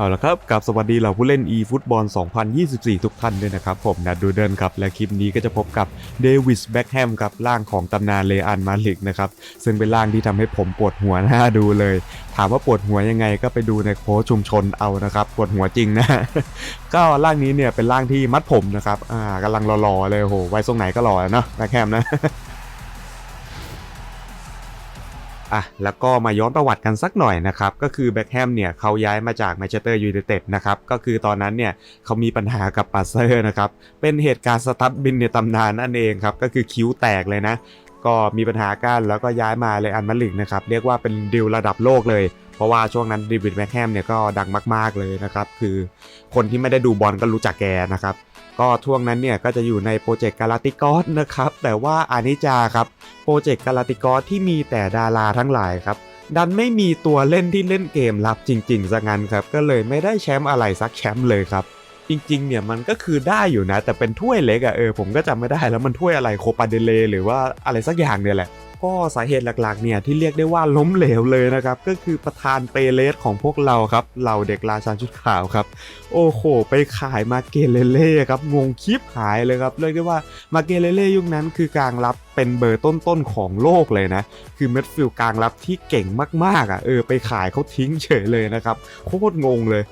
เอาละครับกับสวัสดีเหล่าผู้เล่น e ฟุตบอล2024 ทุกท่านด้วยนะครับ ผมนัดดูเดินครับ และคลิปนี้ก็จะพบกับเดวิสแบ็กแฮมครับร่างของตำนานเลอันมาลิกนะครับ ซึ่งเป็นร่างที่ทำให้ผมปวดหัวหน้าดูเลย ถามว่าปวดหัวยังไงก็ไปดูในโค้ชชุมชนเอานะครับ ปวดหัวจริงนะ ก็ร่างนี้เนี่ยเป็นร่างที่มัดผมนะครับอ่ากำลังหล่อๆเลยโหไว้ทรงไหนก็หล่อเนาะแบ็กแฮมนะ อะแล้วก็มาย้อนประวัติกันสักหน่อยนะครับ ก็คือแบ็คแฮมเนี่ยเขาย้ายมาจากแมนเชสเตอร์ยูไนเต็ดนะครับ ก็คือตอนนั้นเนี่ยเขามีปัญหากับปาเซอร์นะครับ เป็นเหตุการณ์สตั๊ดบินในตำนานนั่นเองครับ ก็คือคิ้วแตกเลยนะ ก็มีปัญหากันแล้วก็ย้ายมาเลยอันมาลิกนะครับ เรียกว่าเป็นดีลระดับโลกเลย เพราะว่าช่วงนั้นเดวิดแบ็คแฮมเนี่ยก็ดังมาก ๆเลยนะครับ คือคนที่ไม่ได้ดูบอลก็รู้จักแกนะครับ ก็ช่วงนั้นเนี่ยก็จะอยู่ในโปรเจกต์กาลาติกอสนะครับ แต่ว่าอานิจาครับโปรเจกต์กาลาติกอสที่มีแต่ดาราทั้งหลายครับ ดันไม่มีตัวเล่นที่เล่นเกมลับจริงๆซะงั้นครับ ก็เลยไม่ได้แชมป์อะไรสักแชมป์เลยครับ จริงๆเนี่ยมันก็คือได้อยู่นะ แต่เป็นถ้วยเล็กอะเออผมก็จำไม่ได้แล้วมันถ้วยอะไรโคปาเดเลหรือว่าอะไรสักอย่างเนี่ยแหละก็สาเหตุหลักๆเนี่ยที่เรียกได้ว่าล้มเหลวเลยนะครับ ก็คือประธานเปเรสของพวกเราครับเหล่าเด็กราชาชุดขาวครับ โอ้โห ไปขายมาเกเลเล่ครับงงคลิปหายเลยครับเรียกได้ว่ามาเกเลเล่ยุคนั้นคือกลางรับเป็นเบอร์ต้นๆของโลกเลยนะ คือเมดฟิลกลางรับที่เก่งมากๆอะเออไปขายเขาทิ้งเฉยเลยนะครับโคตรงงเลย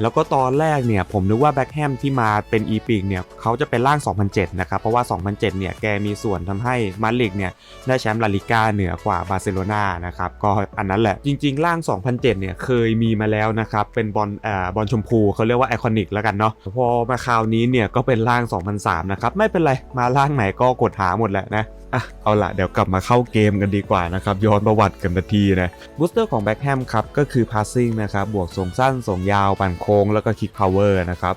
แล้วก็ตอนแรกเนี่ยผมนึกว่าแบ็คแฮมที่มาเป็นอีพิกเนี่ยเขาจะเป็นร่าง 2007 นะครับ เพราะว่า 2007 เนี่ยแกมีส่วนทำให้มาดริดเนี่ยได้แชมป์ลาลิก้าเหนือกว่าบาร์เซโลนานะครับ ก็อันนั้นแหละ จริงๆ ร่าง 2007 เนี่ยเคยมีมาแล้วนะครับ เป็นบอลเอ่อบอลชมพูเขาเรียกว่าไอคอนิกแล้วกันเนาะพอมาคราวนี้เนี่ยก็เป็นร่าง 2003 นะครับ ไม่เป็นไรมาร่างไหนก็กดหาหมดแหละนะ อะเอาละเดี๋ยวกลับมาเข้าเกมกันดีกว่านะครับย้อนประวัติกันนาทีนะบูสเตอร์ของแบ็คแฮมครับก็คือ passing นะครับบวกส่งสั้นส่งยาวปั่นโค้งแล้วก็ kick power นะครับ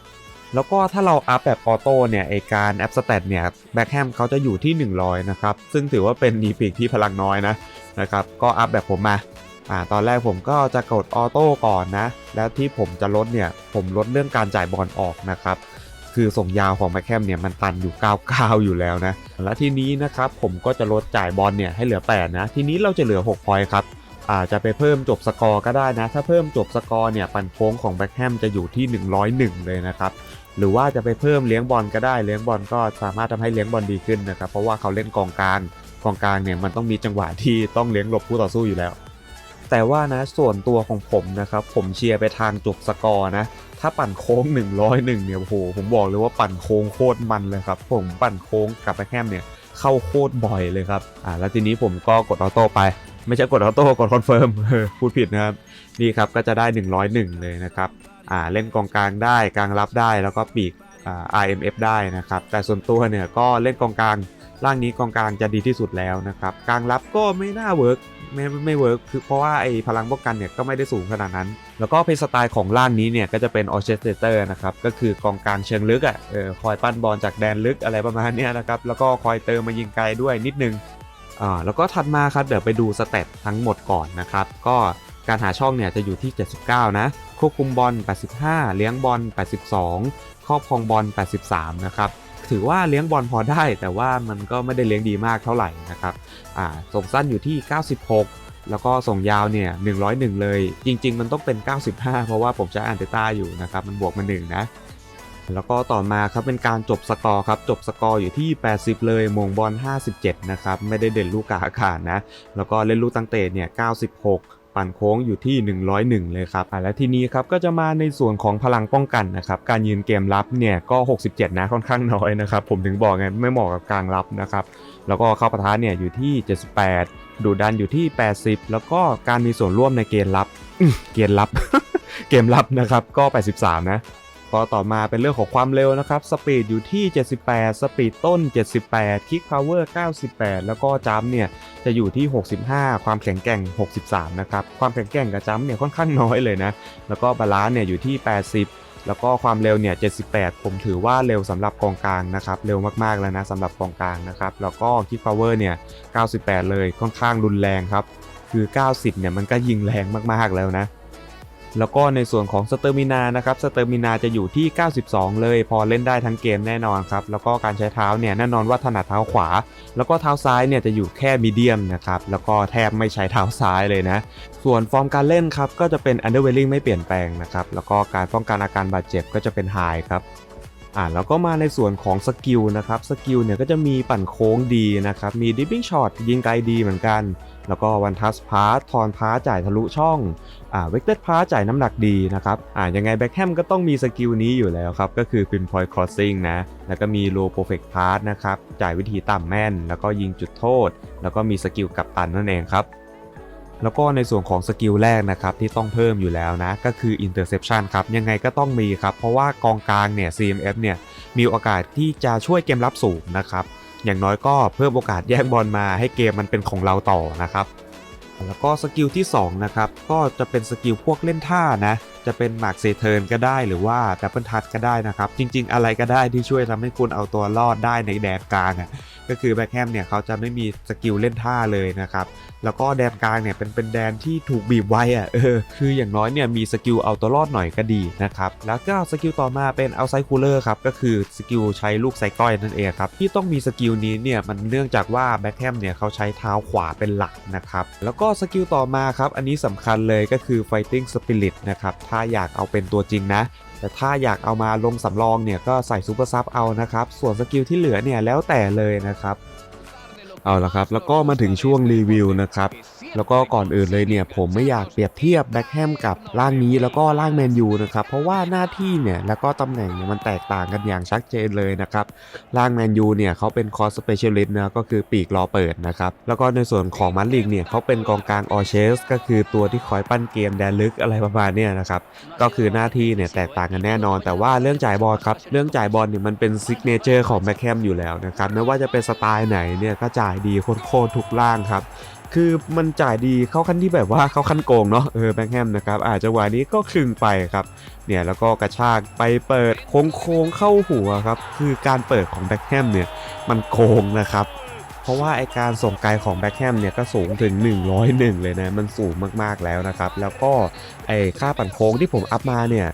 แล้วก็ถ้าเราอัพแบบออโต้เนี่ยไอการแอปสเตตเนี่ยแบ็คแฮมเขาจะอยู่ที่ 100 นะครับ ซึ่งถือว่าเป็นดีพิกที่พลังน้อยนะนะครับก็อัพแบบผมมาอ่าตอนแรกผมก็จะกดออโต้ก่อนนะ แล้วที่ผมจะลดเนี่ยผมลดเรื่องการจ่ายบอลออกนะครับ คือส่งยาวของแบคแฮมเนี่ยมันตันอยู่ 99 อยู่แล้วนะ และทีนี้นะครับผมก็จะลดจ่ายบอลเนี่ยให้เหลือ 8 นะ ทีนี้เราจะเหลือ 6 พอยต์ครับอาจจะไปเพิ่มจบสกอร์ก็ได้นะ ถ้าเพิ่มจบสกอร์เนี่ยปันโค้งของแบ็คแฮมจะอยู่ที่ 101 เลยนะครับ หรือว่าจะไปเพิ่มเลี้ยงบอลก็ได้เลี้ยงบอลก็สามารถทำให้เลี้ยงบอลดีขึ้นนะครับ เพราะว่าเขาเล่นกองกลางกองกลางเนี่ยมันต้องมีจังหวะที่ต้องเลี้ยงหลบคู่ต่อสู้อยู่แล้ว แต่ว่านะส่วนตัวของผมนะครับผมเชียร์ไปทางจบสกอร์นะ ถ้าปั่นโค้ง 101 เนี่ยโอ้โหผมบอกเลยว่าปั่นโค้งโคตรมันเลยครับผมปั่นโค้งกับแบ็คแฮมเนี่ยเข้าโคตรบ่อยเลยครับอ่าแล้วทีนี้ผมก็กดออโต้ไปไม่ใช่กดออโต้กดคอนเฟิร์มพูดผิดนะครับนี่ครับก็จะได้ 101 เลยนะครับอ่าเล่นกองกลางได้กลางรับได้แล้วก็ปีกอ่า RMF ได้นะครับแต่ส่วนตัวเนี่ยก็เล่นกองกลางร่างนี้กองกลางจะดีที่สุดแล้วนะครับกลางรับก็ไม่น่าเวิร์กไม่ไม่เวิร์กคือเพราะว่าไอ้พลังป้องกันเนี่ยก็ไม่ได้สูงขนาดนั้น แล้วก็เพลสไตล์ของร่างนี้เนี่ยก็จะเป็นออเชสเตอร์นะครับก็คือกองกลางเชิงลึกอะออคอยปั้นบอลจากแดนลึกอะไรประมาณนี้นะครับแล้วก็คอยเติมมายิงไกลด้วยนิดนึงอ่าแล้วก็ถัดมาครับเดี๋ยวไปดูสเตตทั้งหมดก่อนนะครับก็การหาช่องเนี่ยจะอยู่ที่ 79 นะควบคุมบอล 85 เลี้ยงบอล 82 ครอบครองบอล 83 นะครับถือว่าเลี้ยงบอลพอได้แต่ว่ามันก็ไม่ได้เลี้ยงดีมากเท่าไหร่นะครับอ่าส่งสั้นอยู่ที่ 96 แล้วก็ส่งยาวเนี่ย101 เลย จริง ๆ มันต้องเป็น 95 เพราะว่าผมใช้อันเตต้าอยู่นะครับ มันบวกมา1นะ แล้วก็ต่อมาครับเป็นการจบสกอร์ครับ จบสกอร์อยู่ที่ 80 เลยมงบอล 57 นะครับ ไม่ได้เด่นลูกกาอากาศนะ แล้วก็เล่นลูกตั้งเตะเนี่ย 96ปั่นโค้งอยู่ที่ 101 เลยครับอะและทีนี้ครับก็จะมาในส่วนของพลังป้องกันนะครับการยืนเกมรับเนี่ยก็ 67 นะค่อนข้างน้อยนะครับผมถึงบอกไงไม่เหมาะกับกลางรับนะครับแล้วก็เข้าปะทะเนี่ยอยู่ที่ 78 ดูดันอยู่ที่ 80 แล้วก็การมีส่วนร่วมในเกมรับ เกมรับเกมรับนะครับ ก็ 83 นะพอต่อมาเป็นเรื่องของความเร็วนะครับ สปีดอยู่ที่ 78 สปีดต้น 78 คิกพาวเวอร์ 98 แล้วก็จัมป์เนี่ยจะอยู่ที่ 65 ความแข็งแกร่ง 63 นะครับ ความแข็งแกร่งกับจัมป์เนี่ยค่อนข้างน้อยเลยนะ แล้วก็บาลานซ์เนี่ยอยู่ที่ 80 แล้วก็ความเร็วเนี่ย 78 ผมถือว่าเร็วสำหรับกองกลางนะครับ เร็วมากๆแล้วนะสำหรับกองกลางนะครับ แล้วก็คิกพาวเวอร์เนี่ย 98 เลยค่อนข้างรุนแรงครับ คือ 90 เนี่ยมันก็ยิงแรงมากๆแล้วนะ แล้วก็ในส่วนของสเตอร์มินานะครับสเตอร์มินาจะอยู่ที่ 92 เลย พอเล่นได้ทั้งเกมแน่นอนครับ แล้วก็การใช้เท้าเนี่ยแน่นอนว่าถนัดเท้าขวา แล้วก็เท้าซ้ายเนี่ยจะอยู่แค่มีเดียมนะครับ แล้วก็แทบไม่ใช้เท้าซ้ายเลยนะ ส่วนฟอร์มการเล่นครับ ก็จะเป็น underwhelming ไม่เปลี่ยนแปลงนะครับ แล้วก็การป้องกันอาการบาดเจ็บก็จะเป็น high ครับอ่าแล้วก็มาในส่วนของสกิลนะครับสกิลเนี่ยก็จะมีปั่นโค้งดีนะครับมีดิ p ปิ้งช็อตยิงไกลดีเหมือนกัน แล้วก็วันทัสพาร์ทอนพาร์จ่ายทะลุช่องอ่าเวกเตอร์พาร์จ่ายน้ำหนักดีนะครับอ่ายังไงแบ็คแฮมก็ต้องมีสกิลนี้อยู่แล้วครับ ก็คือ pinpoint crossing นะ แล้วก็มี low perfect pass นะครับ จ่ายวิธีต่ำแม่น แล้วก็ยิงจุดโทษ แล้วก็มีสกิลกับตันนั่นเองครับแล้วก็ในส่วนของสกิลแรกนะครับที่ต้องเพิ่มอยู่แล้วนะ ก็คือ interception ครับ ยังไงก็ต้องมีครับ เพราะว่ากองกลางเนี่ย CMF เนี่ยมีโอกาสที่จะช่วยเกมรับสูงนะครับ อย่างน้อยก็เพิ่มโอกาสแย่งบอลมาให้เกมมันเป็นของเราต่อนะครับ แล้วก็สกิลที่2นะครับก็จะเป็นสกิลพวกเล่นท่านะจะเป็นหมากเซเทิร์นก็ได้หรือว่าดับเบิลทัชก็ได้นะครับ จริง ๆ อะไรก็ได้ที่ช่วยทำให้คุณเอาตัวรอดได้ในแดนกลางอะ ก็คือแบ็คแฮมเนี่ยเขาจะไม่มีสกิลเล่นท่าเลยนะครับ แล้วก็แดนกลางเนี่ยเป็นเป็นแดนที่ถูกบีบไว้อะเออคืออย่างน้อยเนี่ยมีสกิลเอาตัวรอดหน่อยก็ดีนะครับ แล้วก็สกิลต่อมาเป็นเอาไซคูลเลอร์ครับก็คือสกิลใช้ลูกไซก้อยนั่นเองครับที่ต้องมีสกิลนี้เนี่ยมันเนื่องจากว่าแบ็คแฮมเนี่ยเขาใช้เท้าขวาเป็นหลักนะครับแล้วก็สกิลต่อมาครับอันนี้สำคัญเลยก็คือ fighting spirit นะครับถ้าอยากเอาเป็นตัวจริงนะ แต่ถ้าอยากเอามาลงสำรองเนี่ยก็ใส่ซูเปอร์ซับเอานะครับ ส่วนสกิลที่เหลือเนี่ยแล้วแต่เลยนะครับ เอาละครับ แล้วก็มาถึงช่วงรีวิวนะครับ แล้วก็ก่อนอื่นเลยเนี่ย ผมไม่อยากเปรียบเทียบแบ็คแฮมกับร่างนี้แล้วก็ร่างแมนยูนะครับ เพราะว่าหน้าที่เนี่ยแล้วก็ตำแหน่งเนี่ยมันแตกต่างกันอย่างชัดเจนเลยนะครับ ร่างแมนยูเนี่ยเขาเป็นคอสเปเชียลิสต์นะก็คือปีกรอเปิดนะครับ แล้วก็ในส่วนของมันลิกเนี่ยเขาเป็นกองกลางออเชส ก็คือตัวที่คอยปั้นเกมแดนลึกอะไรประมาณเนี้ยนะครับ ก็คือหน้าที่เนี่ยแตกต่างกันแน่นอน แต่ว่าเรื่องจ่ายบอลครับ เรื่องจ่ายบอลเนี่ยมันเป็นซิกเนเจอร์ของแบ็คแฮมอยู่แล้วนะครับ ไม่ว่าจะเป็นสไตล์ไหนเนี่ยก็จ่ายดีโคตรๆทุกล่างครับคือมันจ่ายดีเข้าขั้นที่แบบว่าเข้าขั้นโกงเนาะเออแบ็คแฮมนะครับอาจจะวันนี้ก็ครึ่งไปครับเนี่ยแล้วก็กระชากไปเปิดโค้งโค้งๆเข้าหัวครับคือการเปิดของแบ็คแฮมเนี่ยมันโกงนะครับเพราะว่าไอการส่งไกลของแบ็คแฮมเนี่ยก็สูงถึง 101 เลยนะมันสูงมากๆแล้วนะครับแล้วก็ไอค่าปั่นโค้งที่ผมอัพมาเนี่ย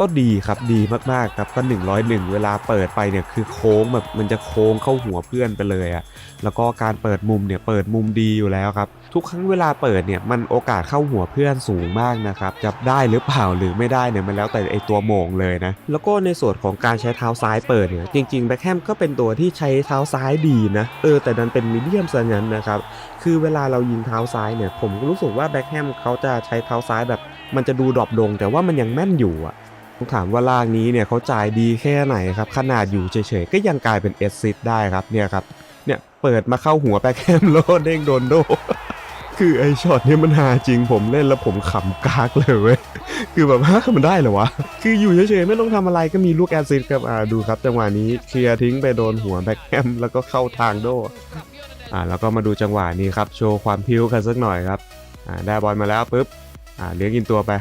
ก็ดีครับดีมากๆครับก็101 เวลาเปิดไปเนี่ยคือโค้งแบบมันจะโค้งเข้าหัวเพื่อนไปเลยอะแล้วก็การเปิดมุมเนี่ยเปิดมุมดีอยู่แล้วครับ ทุกครั้งเวลาเปิดเนี่ยมันโอกาสเข้าหัวเพื่อนสูงมากนะครับจะได้หรือเปล่าหรือไม่ได้เนี่ยมันแล้วแต่ไอตัวโมงเลยนะแล้วก็ในส่วนของการใช้เท้าซ้ายเปิดเนี่ยจริงๆแบ็คแฮมก็เป็นตัวที่ใช้เท้าซ้ายดีนะเออแต่นั้นเป็นมีเดียมซะงั้นนะครับคือเวลาเรายิงเท้าซ้ายเนี่ยผมรู้สึกว่าแบ็คแฮมเขาจะใช้เท้าซ้ายแบบ มันจะดูดรอปลงแต่ว่ามันยังแม่นอยู่อะ ต้องถามว่าล่างนี้เนี่ยเขาจ่ายดีแค่ไหนครับ ขนาดอยู่เฉยๆ ก็ยังกลายเป็นเอซิดได้ครับเนี่ยครับ เนี่ยเปิดมาเข้าหัวแบ็คแฮมโลดเด้งโดนโด คือไอช็อตเนี่ยมันหาจริงผมเล่นแล้วผมขำกากเลยเว้ย คือแบบฮะมันได้เหรอวะ คืออยู่เฉยๆไม่ต้องทำอะไรก็มีลูกแอซิดครับอ่าดูครับจังหวะนี้เคลียร์ทิ้งไปโดนหัวแบ็คแฮมแล้วก็เข้าทางโดอ่าแล้วก็มาดูจังหวะนี้ครับโชว์ความพิ้วกันสักหน่อยครับอ่าได้บอลมาแล้วปุ๊บอ่าเลี้ยงอินตัวไป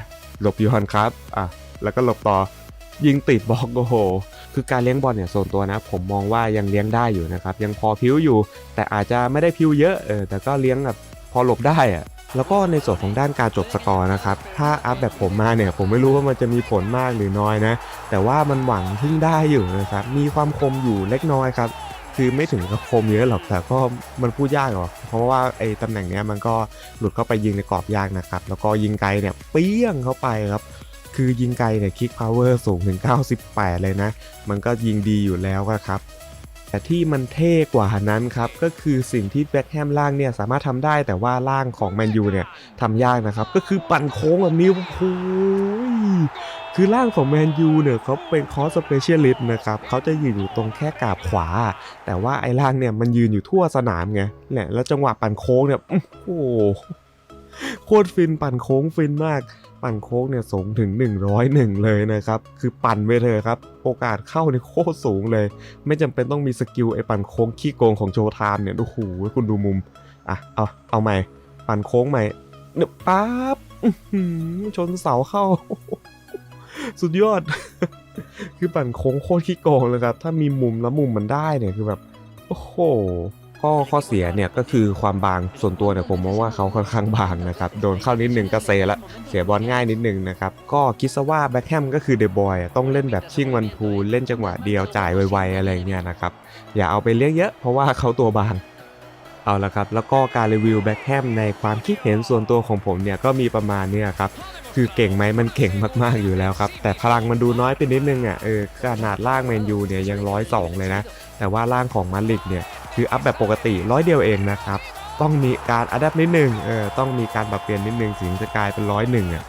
หลบยูฮอนครับอะ แล้วก็หลบต่อยิงติดบล็อกโอ้โห คือการเลี้ยงบอลเนี่ยส่วนตัวนะ ผมมองว่ายังเลี้ยงได้อยู่นะครับ ยังพอพิ้วอยู่ แต่อาจจะไม่ได้พิ้วเยอะเออแต่ก็เลี้ยงแบบพอหลบได้อะแล้วก็ในส่วนของด้านการจบสกอร์นะครับ ถ้าอัพแบบผมมาเนี่ย ผมไม่รู้ว่ามันจะมีผลมากหรือน้อยนะ แต่ว่ามันหวังพึ่งได้อยู่นะครับ มีความคมอยู่เล็กน้อยครับ คือไม่ถึงกับคมเยอะหรอก แต่ก็มันพูดยากหรอก เพราะว่าไอ้ตำแหน่งเนี้ยมันก็หลุดเข้าไปยิงในกรอบยากนะครับ แล้วก็ยิงไกลเนี่ยเปี้ยงเข้าไปครับ คือยิงไกลเนี่ยคิกพาวเวอร์สูงถึง 98 เลยนะ มันก็ยิงดีอยู่แล้วครับ แต่ที่มันเท่กว่านั้นครับ ก็คือสิ่งที่แบ็คแฮมล่างเนี่ยสามารถทำได้แต่ว่าล่างของแมนยูเนี่ยทำยากนะครับ ก็คือปั่นโค้งแบบนี้โอ้โหคือล่างของแมนยูเนี่ยเขาเป็นคอสเปเชียลิสต์นะครับเขาจะยืนอยู่ตรงแค่กาบขวา แต่ว่าไอ้ล่างเนี่ยมันยืนอยู่ทั่วสนามไงแหละแล้วจังหวะปั่นโค้งเนี่ยโอ้โหโคตรฟินปั่นโค้งฟินมาก ปั่นโค้งเนี่ยสูงถึง 101 เลยนะครับ คือปั่นไปเลยครับ โอกาสเข้าเนี่ยโคตรสูงเลย ไม่จำเป็นต้องมีสกิลไอ้ปั่นโค้งขี้โกงของโชว์ไทม์เนี่ย โอ้โห คุณดูมุม อะ เอา เอาใหม่ ปั่นโค้งใหม่เนี่ยปั๊บชนเสาเข้า สุดยอด คือปั่นโค้งโคตรขี้โกงเลยครับ ถ้ามีมุมแล้วมุมมันได้เนี่ยคือแบบ โอ้โห พก็ข้อเสียเนี่ยก็คือความบางส่วนตัวเนี่ยผมมองว่าเขาค่อนข้างบางนะครับโดนเข้านิดนึงก็เซละเสียบอลง่ายนิดนึงนะครับก็คิดซะว่าแบ็คแฮมก็คือเดบอยต้องเล่นแบบชิ่งวันทูเล่นจังหวะเดียวจ่ายไวๆอะไรเงี้ยนะครับอย่าเอาไปเลี้ยงเยอะเพราะว่าเขาตัวบางเอาละครับแล้วก็การรีวิวแบ็คแฮมในความคิดเห็นส่วนตัวของผมเนี่ยก็มีประมาณเนี้ยครับคือเก่งไหมมันเก่งมากๆอยู่แล้วครับแต่พลังมันดูน้อยไปนิดนึงอะเออขนาดล่างแมนยูเนี่ยยังร้อยสองเลยนะแต่ว่าล่างของมาริดเนี่ย คืออัพแบบปกติร้อยเดียวเองนะครับ ต้องมีการอัดแอปนิดนึงเออต้องมีการปรับเปลี่ยนนิดนึงถึงจะกลายเป็นร้อยหนึ่งอะ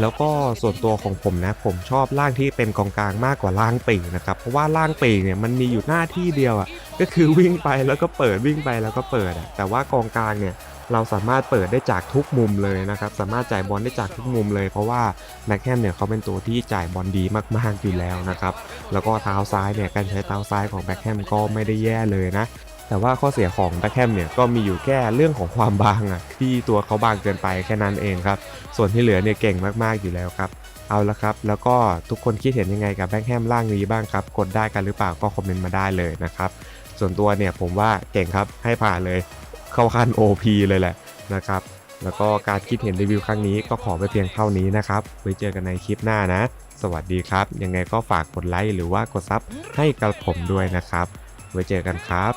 แล้วก็ส่วนตัวของผมนะผมชอบล่างที่เป็นกองกลางมากกว่าล่างปีกนะครับเพราะว่าล่างปีกเนี่ยมันมีอยู่หน้าที่เดียวอะก็คือวิ่งไปแล้วก็เปิดวิ่งไปแล้วก็เปิดอะแต่ว่ากองกลางเนี่ย เราสามารถเปิดได้จากทุกมุมเลยนะครับ สามารถจ่ายบอลได้จากทุกมุมเลย เพราะว่าแบ็คแฮมเนี่ยเขาเป็นตัวที่จ่ายบอลดีมากๆอยู่แล้วนะครับ แล้วก็เท้าซ้ายเนี่ยการใช้เท้าซ้ายของแบ็คแฮมก็ไม่ได้แย่เลยนะแต่ว่าข้อเสียของแบ็คแฮมเนี่ยก็มีอยู่แค่เรื่องของความบางอะที่ตัวเขาบางเกินไปแค่นั้นเองครับ ส่วนที่เหลือเนี่ยเก่งมากๆอยู่แล้วครับ เอาละครับ แล้วก็ทุกคนคิดเห็นยังไงกับแบ็คแฮมร่างนี้บ้างครับ กดได้กันหรือเปล่าก็คอมเมนต์มาได้เลยนะครับ ส่วนตัวเนี่ยผมว่าเก่งครับให้ผ่านเลย เข้าขั้น OP เลยแหละนะครับ แล้วก็การคิดเห็นรีวิวครั้งนี้ก็ขอไปเพียงเท่านี้นะครับ ไว้เจอกันในคลิปหน้านะ สวัสดีครับ ยังไงก็ฝากกดไลค์หรือว่ากดซับให้กับผมด้วยนะครับ ไว้เจอกันครับ